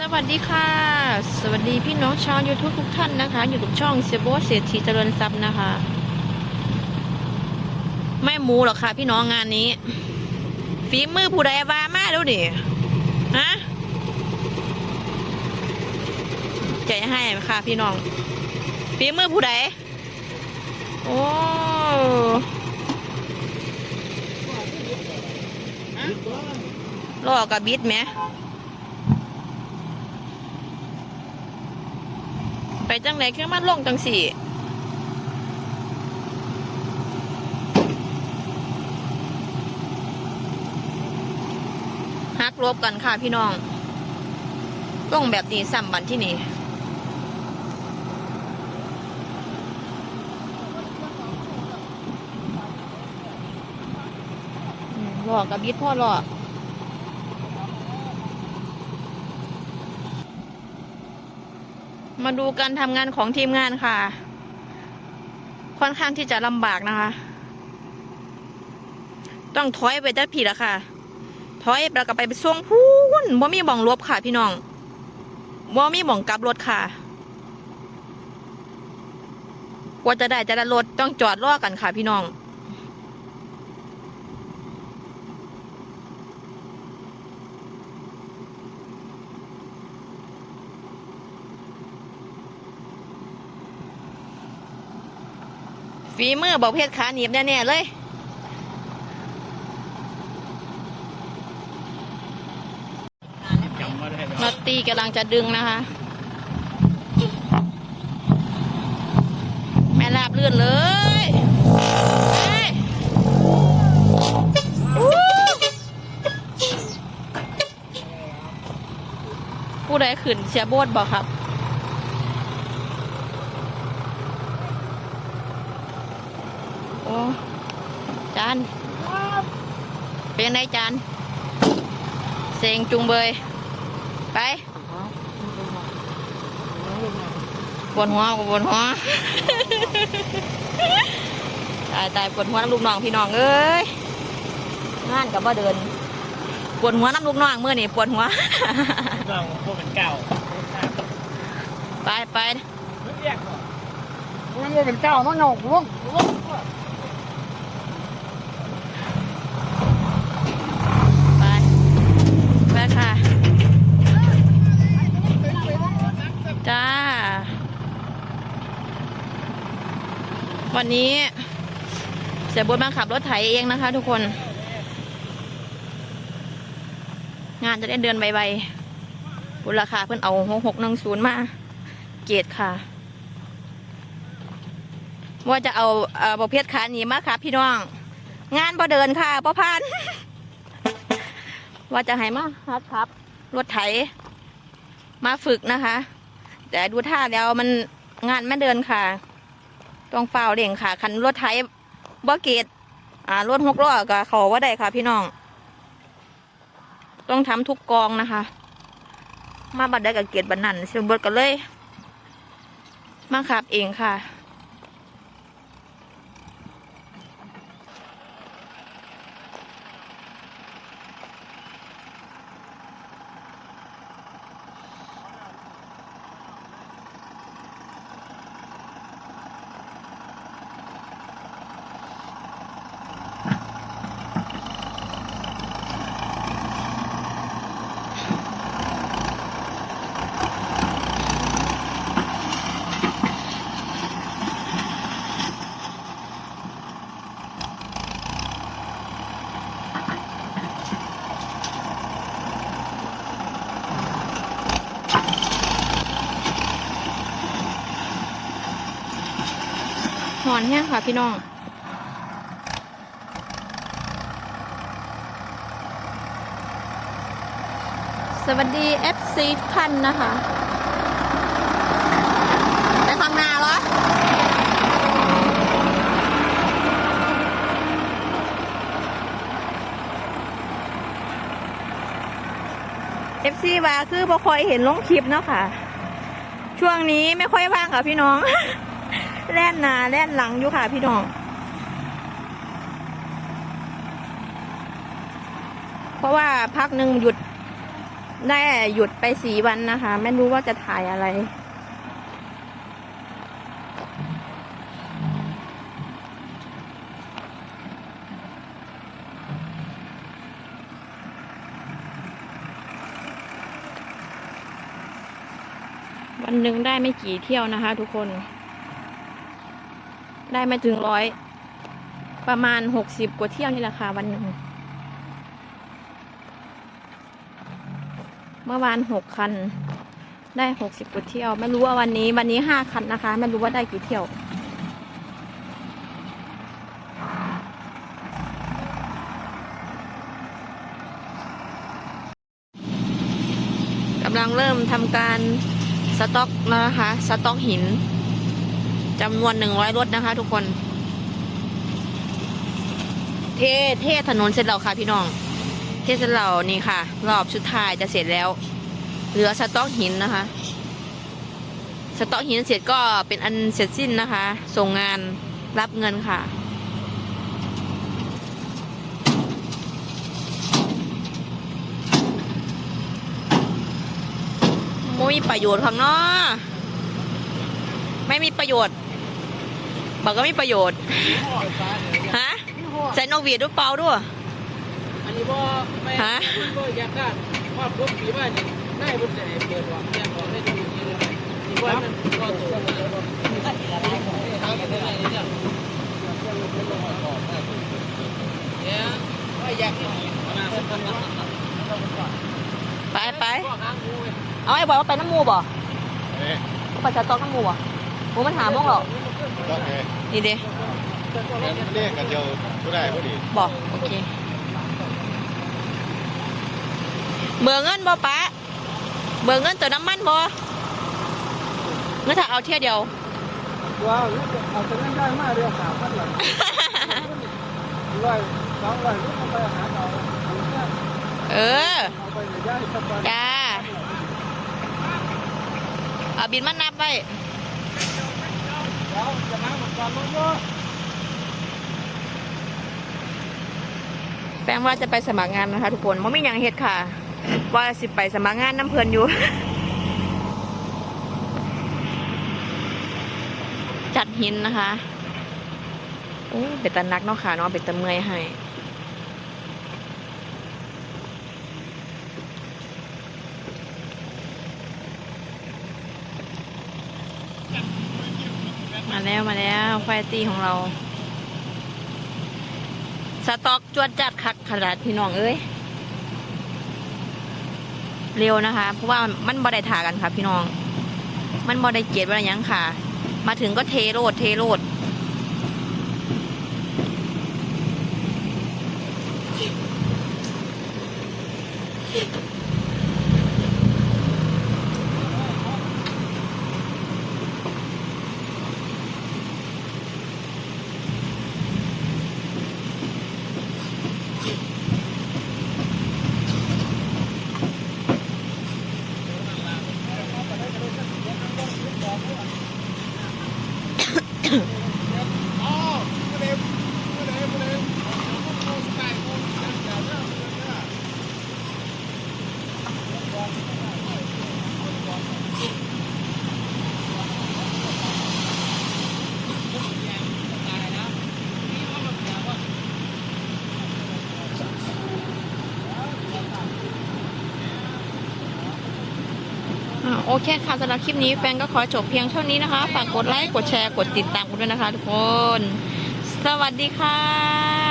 สวัสดีค่ะ สวัสดีพี่น้องชาว YouTube ทุกท่านนะคะ อยู่กับช่องเซโบเศรษฐีเจริญทรัพย์นะคะ ไม่หมูหรอกค่ะ พี่น้องงานนี้ฝีมือผู้ใดวามาดูดิฮะใจให้ค่ะ พี่น้องฝีมือผู้ใดโอ้ลอกกับบิดไหม ไปจังไหนคือมันลงจังสี่ฮักลบกันค่ะพี่น้องต้องแบบนี้ซ้ำบันที่นี่หลอกกับบิดพ่อหลอก มาดูการทำงานของทีมงานค่ะ ค่อนข้างที่จะลำบากนะคะ ต้องถอยไปจัดผิดละค่ะถอยแล้วก็ไปไปช่วงพูนบ่มีบ่องลบค่ะ พี่น้องบ่มีบ่องกลับรถค่ะกว่าจะได้จะได้รถต้องจอดรอกันค่ะ พี่น้อง ฝีมือบอกเพศขาหนีบแน่ๆเลยจำว่าได้นอตตีกำลังจะดึงนะคะ แม่ลาบเลื่อนเลยเฮ้ยอู้ผู้ใดขึ้นเสียโบดบอกครับ อ้จานเป็นยังไงจานเสียงจุงเบย ไปปวดหัวปวดหัวตายตายปวดหัวน้ำลูกน้องพี่น้องเอ้ยงานกับว่าเดิน ปวดหัวน้ำลูกน้องเมื่อนี่ปวดหัวเราพวกเป็นเก่าไปไปเรียกก่อนมันว่าเป็นเก่ามันหนกลุกลุก ไป ไปค่ะ จ้า วันนี้เสียบุญมาขับรถไถเองนะคะทุกคน งานจะได้เดินไวๆบุญราคาเพิ่นเอาหกหกหนึ่งศูนย์มา เกตค่ะ ว่าจะเอาเอ่อประเภทขาหนีมาค่ะพี่น้อง งานพอเดินค่ะพอพัน ว่าจะให้มาฮัดครับ รถไถ มาฝึกนะคะ แต่ดูท่าแล้วมันงานไม่เดินค่ะ ต้องเฝ้าเร่งค่ะ คันรถไถบ่เกตอ่ารถหกล้อก็เขาว่าได้ค่ะ พี่น้อง ต้องทำทุกกองนะคะ มาบัดได้กับเกียรติบันนันเสียงบดกันเลย มาขับเองค่ะ หอนแห้งค่ะพี่น้องสวัสดี FC ทุกท่านนะคะไปข้างนาเหรอ FC ว่าคือบ่ค่อยเห็นลงคลิปเนาะค่ะ ช่วงนี้ไม่ค่อยว่างค่ะพี่น้อง แล่นหนาแล่นหลังอยู่ค่ะพี่น้องเพราะว่าพักหนึ่งหยุดได้หยุดไปสี่วันนะคะ ไม่รู้ว่าจะถ่ายอะไร วันหนึ่งได้ไม่กี่เที่ยวนะคะทุกคน ได้ไม่ถึงร้อย ประมาณหกสิบกว่าเที่ยวนี่แหละค่ะวันหนึ่ง เมื่อวานหกคัน ได้หกสิบกว่าเที่ยว ไม่รู้ว่าวันนี้ วันนี้ห้าคันนะคะ ไม่รู้ว่าได้กี่เที่ยวกำลังเริ่มทำการสต็อกแล้วนะคะ สต็อกหิน จำนวนหนึ่งร้อยรถนะคะ ทุกคน เทเทถนนเสร็จแล้วค่ะพี่น้อง เทเสร็จแล้วนี่ค่ะ รอบสุดท้ายจะเสร็จแล้ว เหลือสต็อกหินนะคะ สต็อกหินเสร็จก็เป็นอันเสร็จสิ้นนะคะ ส่งงานรับเงินค่ะไม่มีประโยชน์ข้างนอกไม่มีประโยชน์ บอกก็มีประโยชน์ ฮะ ใส่นกหวีดด้วยเปล่าด้วย อันนี้ว่าไม่ฮะมันก็อยากได้ภาพรถผีบ้านนี่ได้บนไหนเปิดว่าแกบอกได้ดูนี้เลยนี่ว่ามันก็ตัวมันเนี่ยว่าอยากให้นะไปไปก็ค้างงูไงเอาไอ้บอยว่าไปน้ำมูบ่เอ๊ะว่าไปสต๊อกน้ำมูบ่โหมันหาโมงหรอก ต้องไงนี่เด้เรียกกันเดียวก็ได้พอดีบอกโอเคเบื่อเงินบ่ปะเบื่อเงินเติมน้ำมันบ่เงินถ้าเอาเที่ยวเดียวว้าวเอาแต่นั่นได้มากเรียกสามพันหลังร้อยสองร้อยลูกเอาไปหาเราเอาเนี่ยเออเอาไปเลยได้สบายจ้าเอาบินมานับไว้ แล้วจะมาหมดก่อนรถเยอะแฟนว่าจะไปสมัครงานนะคะ ทุกคนมันไม่ยังเฮ็ดค่ะ ว่าสิไปสมัครงานน้ำเพลินอยู่ จัดหินนะคะโอ้เป็นตะนักเนาะค่ะเนาะเป็นตะเมื่อยให้ มาแล้วมาแล้วไฟตีของเรา สต็อกจวดจัดคักขนาดพี่น้องเอ้ยเร็วนะคะ เพราะว่ามันบ่ได้ถากันค่ะ พี่น้อง มันบ่ได้เกียดว่าหยังค่ะ มาถึงก็เทโรดเทโรด โอเคค่ะสำหรับคลิปนี้แฟนก็ขอจบเพียงเท่านี้นะคะ ฝากกดไลค์ กดแชร์ กดติดตามกันด้วยนะคะทุกคน สวัสดีค่ะ